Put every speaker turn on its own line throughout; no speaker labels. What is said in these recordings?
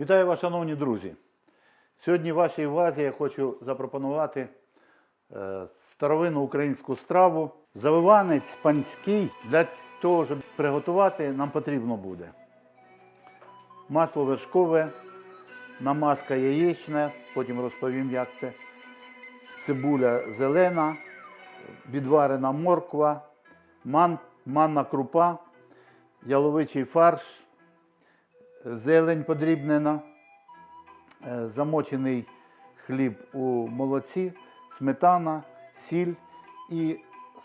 Вітаю вас, шановні друзі. Сьогодні вашій увазі я хочу запропонувати е, старовинну українську страву. Завиванець панський. Для того, щоб приготувати, нам потрібно буде масло вершкове, намазка яєчна, потім розповім, як це. Цибуля зелена, відварена морква, ман, манна крупа, яловичий фарш, зелень подрібнена, е, замочений хліб у молоці, сметана, сіль і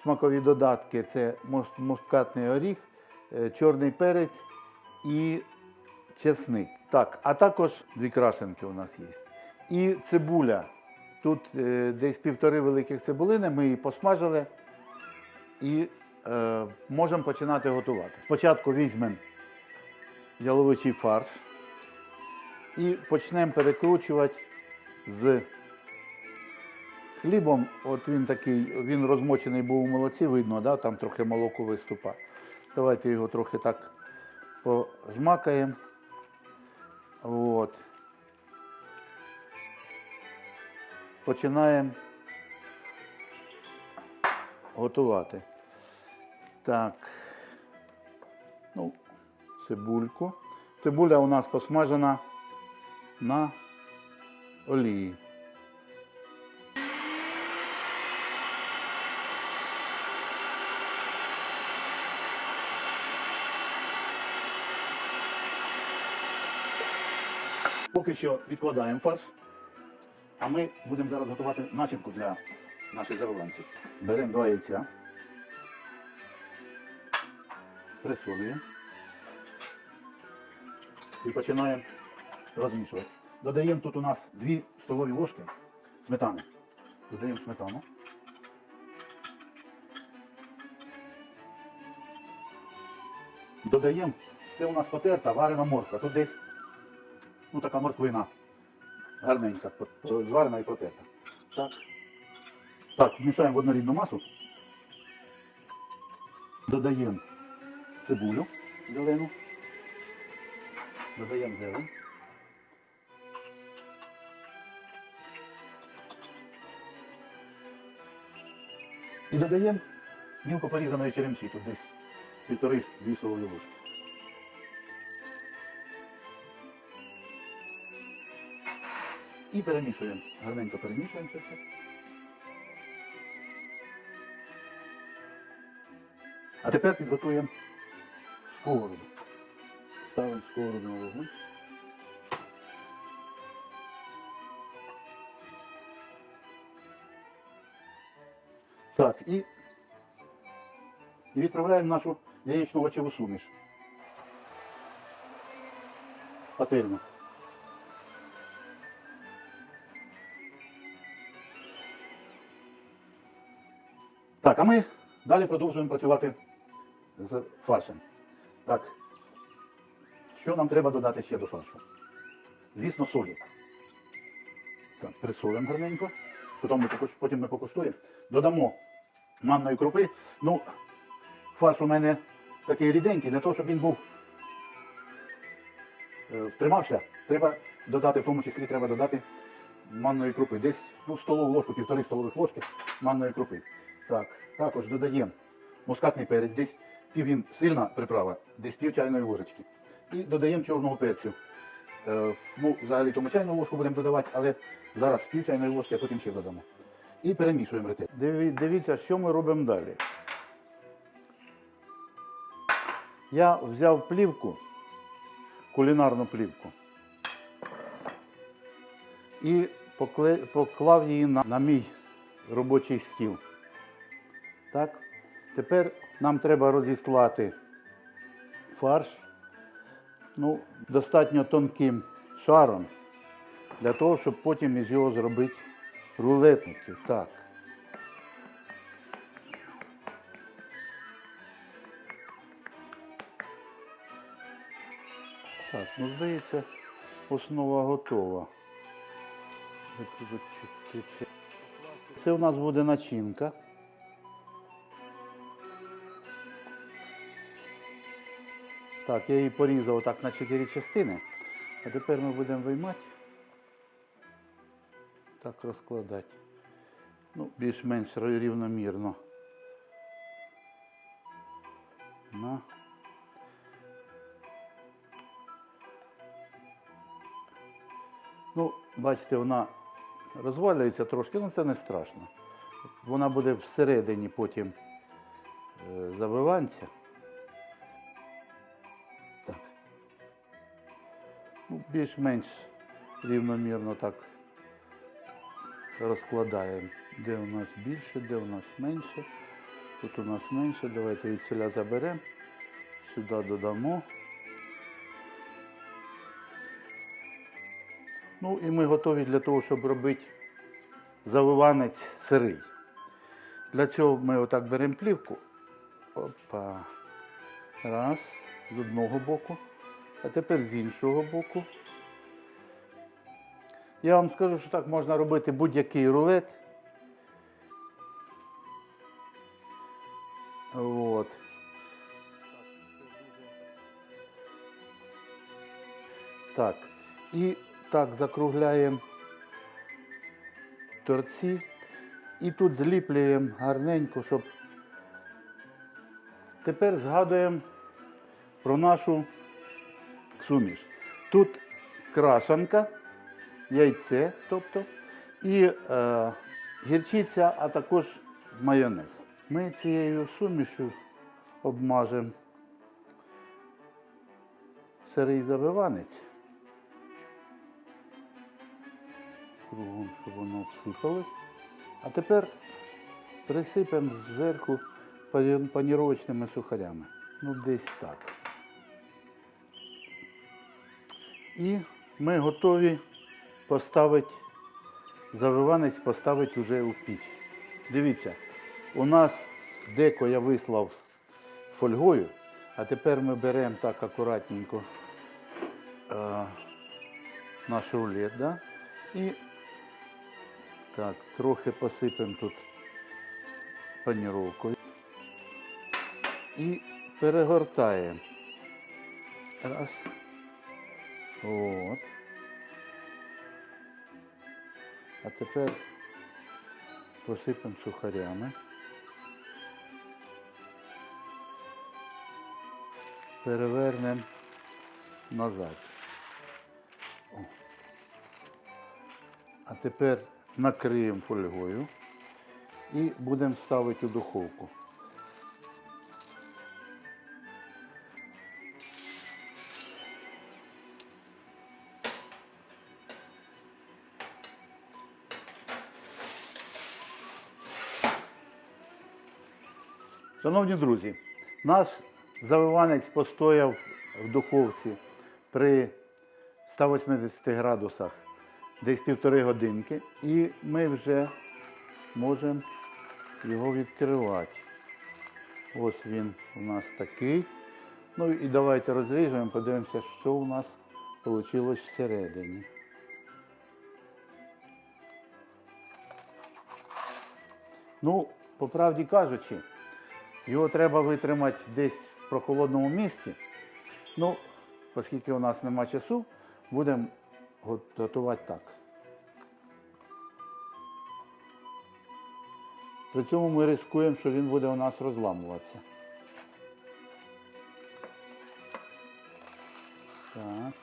смакові додатки це мус- мускатний оріх, е, чорний перець і чесник. Так, а також дві крашенки у нас є. І цибуля. Тут е, десь півтори великих цибулини, ми її посмажили і е, можемо починати готувати. Спочатку візьмемо яловичий фарш і почнемо перекручувати з хлібом. От він такий, він розмочений був у молоці, видно, да? там трохи молоко виступа. Давайте його трохи так пожмакаємо. От. Починаємо готувати. Так. Ну, цибульку. Цибуля у нас посмажена на олії. Поки що відкладаємо фарш, а ми будемо зараз готувати начинку для наших завиванців. Беремо два яйця, присолюємо і починаємо розмішувати. Додаємо тут у нас 2 столові ложки сметани. Додаємо сметану. Додаємо, це у нас потерта варена морква. Тут десь ну, така морквина гарненька, зварена і потерта. Так. Так, вмішаємо в однорідну масу. Додаємо цибулю зелену. Додаємо зелень. І додаємо мілко порізаної черемші, тут десь півтори-дві столові ложки. І перемішуємо. Гарненько перемішуємо це все. А тепер підготуємо сковороду. Ставимо сковороду на вогонь. Так, і, і відправляємо нашу яєчну овочеву суміш. Пательню. Так, а ми далі продовжуємо працювати з фаршем. Так, що нам треба додати ще до фаршу? Звісно, солі. Так, присолимо гарненько. Потім ми, потім ми покуштуємо. Додамо манної крупи. Ну, фарш у мене такий ріденький, для того, щоб він був е, тримався, треба додати, в тому числі треба додати манної крупи. Десь ну, столову ложку, півтори столових ложки манної крупи. Так, також додаємо мускатний перець, десь пів він сильна приправа, десь пів чайної ложечки. І додаємо чорного перцю. Е, ну, взагалі тому чайну ложку будемо додавати, але зараз пів чайної ложки, а потім ще додамо. І перемішуємо ретельно. Дивіться, що ми робимо далі. Я взяв плівку, кулінарну плівку, і поклав її на, на мій робочий стіл. Так. Тепер нам треба розіслати фарш ну, достатньо тонким шаром, для того, щоб потім із його зробити рулетники. Так. Так, ну здається, основа готова. Це у нас буде начинка. Так, я її порізав так на чотири частини. А тепер ми будемо виймати. Так розкладати. Ну, більш-менш рівномірно. На. Ну, бачите, вона розвалюється трошки, ну це не страшно. Вона буде всередині потім е, більш-менш рівномірно так розкладаємо. Де у нас більше, де у нас менше. Тут у нас менше. Давайте від селя заберемо. Сюди додамо. Ну і ми готові для того, щоб робити завиванець сирий. Для цього ми отак беремо плівку. Опа. Раз. З одного боку. А тепер з іншого боку. Я вам скажу, що так можна робити будь-який рулет. От. Так. І так закругляємо торці. І тут зліплюємо гарненько, щоб тепер згадуємо про нашу суміш. Тут крашанка, яйце, тобто, і е, гірчиця, а також майонез. Ми цією сумішю обмажемо сирий забиванець. Кругом, щоб воно всипалось. А тепер присипемо зверху пані- паніровочними сухарями. Ну, десь так. І ми готові поставити, завиванець поставити вже у піч. Дивіться, у нас деко я вислав фольгою, а тепер ми беремо так акуратненько е, наш рулет, да? і так, трохи посипемо тут паніровкою. І перегортаємо. Раз. От. А тепер посипемо сухарями. Перевернемо назад. О. А тепер накриємо фольгою і будемо ставити у духовку. Шановні друзі, наш завиванець постояв в духовці при 180 градусах десь півтори годинки, і ми вже можемо його відкривати. Ось він у нас такий. Ну і давайте розріжемо, подивимося, що у нас вийшло всередині. Ну, по правді кажучи, його треба витримати десь в прохолодному місці. Ну, оскільки у нас нема часу, будемо готувати так. При цьому ми ризикуємо, що він буде у нас розламуватися. Так.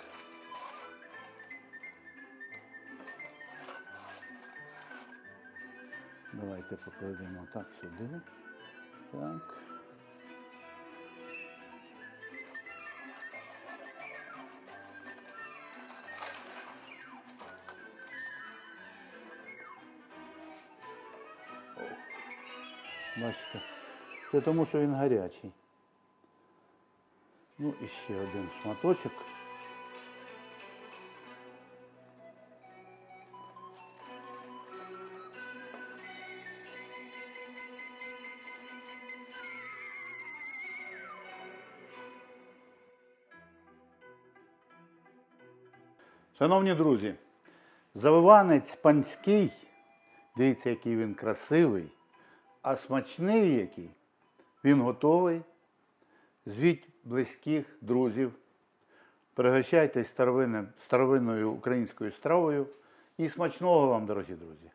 Давайте покладемо так сюди. Так. Бачите, це тому, що він гарячий. Ну і ще один шматочок. Шановні друзі, завиванець панський, дивіться, який він красивий, а смачний який. Він готовий. Звіть близьких друзів, Пригощайтесь старовиною українською стравою. І смачного вам, дорогі друзі!